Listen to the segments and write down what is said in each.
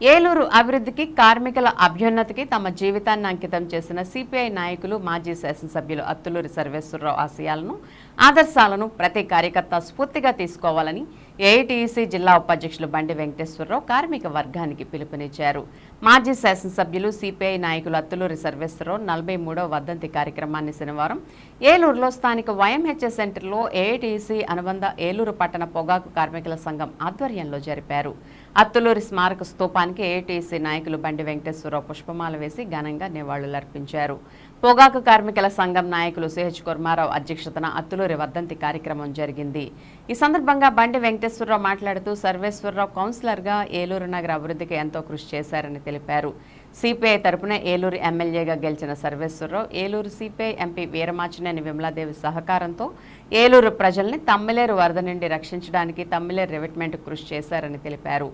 ఏలూరు అభివృద్ధికి కార్మికుల అభ్యున్నతికి తమ జీవితాన్ని అంకితం చేసిన సిపిఐ నాయకులు మాజీ శాసనసభ్యులు అత్తులూరి సర్వేశ్వరరావు ఆశయాలను ఆదర్శాలను ప్రతి కార్యకర్త స్ఫూర్తిగా తీసుకోవాలని ఏఐటీసీ జిల్లా ఉపాధ్యక్షులు బండి వెంకటేశ్వరరావు కార్మిక వర్గానికి పిలుపునిచ్చారు. మాజీ శాసనసభ్యులు సిపిఐ నాయకులు అత్తులూరి సర్వేశ్వరరావు నలభై మూడవ వర్ధంతి కార్యక్రమాన్ని శనివారం ఏలూరులో స్థానిక వైఎంహెచ్ఎస్ సెంటర్లో ఏఐటీసీ అనుబంధ ఏలూరు పట్టణ పొగాకు కార్మికుల సంఘం ఆధ్వర్యంలో జరిపారు. అత్తులూరి స్మారక స్తూపానికి ఏఐటీసీ నాయకులు బండి వెంకటేశ్వరరావు పుష్పమాల వేసి ఘనంగా నివాళులర్పించారు పొగాకు కార్మికుల సంఘం నాయకులు సిహెచ్ కుర్మారావు అధ్యక్షతన అత్తులూరి వర్ధంతి కార్యక్రమం జరిగింది. ఈ సందర్భంగా బండి వెంకటేశ్వర వెంకటేశ్వరరావు మాట్లాడుతూ సర్వేశ్వరరావు కౌన్సిలర్గా ఏలూరు నగర అభివృద్ధికి ఎంతో కృషి చేశారని తెలిపారు. సిపిఐ తరపున ఏలూరు ఎమ్మెల్యేగా గెలిచిన సర్వేశ్వరరావు ఏలూరు సిపిఐ ఎంపీ వీరమాచినేని విమలాదేవి సహకారంతో ఏలూరు ప్రజల్ని తమ్మిలేరు వరద నుండి రక్షించడానికి తమ్మిలేరు రివిట్మెంట్ కృషి చేశారని తెలిపారు.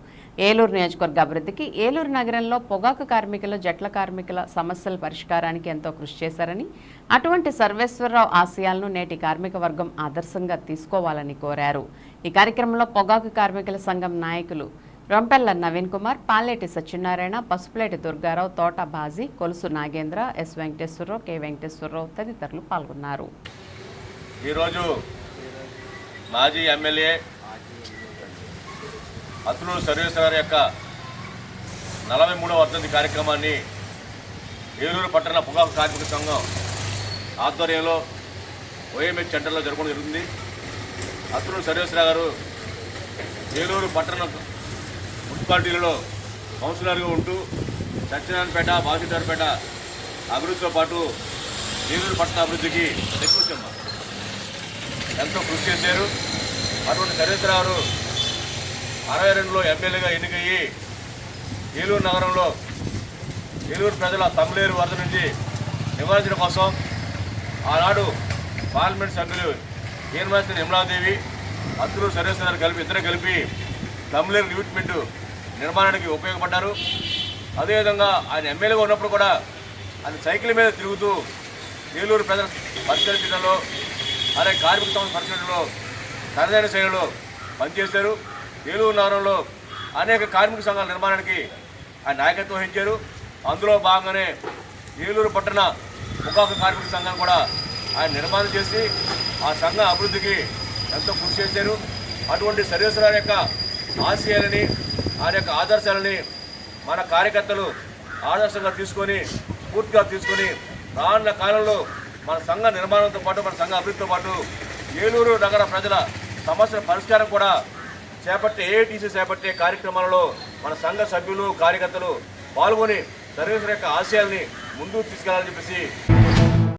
ఏలూరు నియోజకవర్గ అభివృద్ధికి ఏలూరు నగరంలో పొగాకు కార్మికులు జట్ల కార్మికుల సమస్యల పరిష్కారానికి ఎంతో కృషి చేశారని అటువంటి సర్వేశ్వరరావు ఆశయాలను నేటి కార్మిక వర్గం ఆదర్శంగా తీసుకోవాలని కోరారు. ఈ కార్యక్రమంలో పొగాకు కార్మికుల సంఘం నాయకులు రొంపెల్ల నవీన్ కుమార్ పాలేటి సత్యనారాయణ పసుపులేటి దుర్గారావు తోట బాజీ కొలుసు నాగేంద్ర ఎస్ వెంకటేశ్వరరావు కె వెంకటేశ్వరరావు తదితరులు పాల్గొన్నారు. ఈరోజు మాజీ ఎమ్మెల్యే అతులూరు సర్వేశ్వర గారి యొక్క నలభై మూడవ వర్ధంతి కార్యక్రమాన్ని ఏలూరు పట్టణ పొగాకు కార్మిక సంఘం ఆధ్వర్యంలో ఓఎంఎస్ సెంటర్లో జరగడం జరుగుతుంది. అతులూరు సర్వేశ్వర గారు ఏలూరు పట్టణ మున్సిపాలిటీలలో కౌన్సిలర్గా ఉంటూ సత్యనారాయణపేట బాధితారపేట అభివృద్ధితో పాటు ఏలూరు పట్టణ అభివృద్ధికి నెక్కువచ్చమ్మ ఎంతో కృషి చేశారు. అటువంటి సర్వేశ్వరరావు అరవై రెండులో ఎమ్మెల్యేగా ఎన్నికయ్యి ఏలూరు నగరంలో ఏలూరు ప్రజల తమ్ములేరు వరద నుంచి నివారించడం కోసం ఆనాడు పార్లమెంట్ సభ్యులు ఈర్మాస్తి నిమలాదేవి అత్తులు సర్వేశ్వర కలిపి ఇద్దరు కలిపి తమిళ రిక్రూట్మెంట్ నిర్మాణానికి ఉపయోగపడ్డారు. అదేవిధంగా ఆయన ఎమ్మెల్యేగా ఉన్నప్పుడు కూడా ఆయన సైకిల్ మీద తిరుగుతూ ఏలూరు ప్రజలు పరిష్కరించడంలో అలాగే కార్మిక సంస్థ పరిశీలనలో తనదైన శైలిలో పనిచేశారు. ఏలూరు నగరంలో అనేక కార్మిక సంఘాల నిర్మాణానికి ఆయన నాయకత్వం వహించారు. అందులో భాగంగానే ఏలూరు పట్టణ పొగాకు కార్మిక సంఘం కూడా ఆయన నిర్మాణం చేసి ఆ సంఘ అభివృద్ధికి ఎంతో కృషి చేశారు. అటువంటి సర్వేశ్వర యొక్క ఆశయాలని ఆయన యొక్క ఆదర్శాలని మన కార్యకర్తలు ఆదర్శంగా తీసుకొని పూర్తిగా తీసుకొని రానున్న కాలంలో మన సంఘ నిర్మాణంతో పాటు మన సంఘ అభివృద్ధితో పాటు ఏలూరు నగర ప్రజల సమస్యల పరిష్కారం కూడా చేపట్టే ఏఐటీసీ చేపట్టే కార్యక్రమాలలో మన సంఘ సభ్యులు కార్యకర్తలు పాల్గొని సర్వేశ్వర యొక్క ఆశయాల్ని ముందుకు తీసుకెళ్ళాలని చెప్పేసి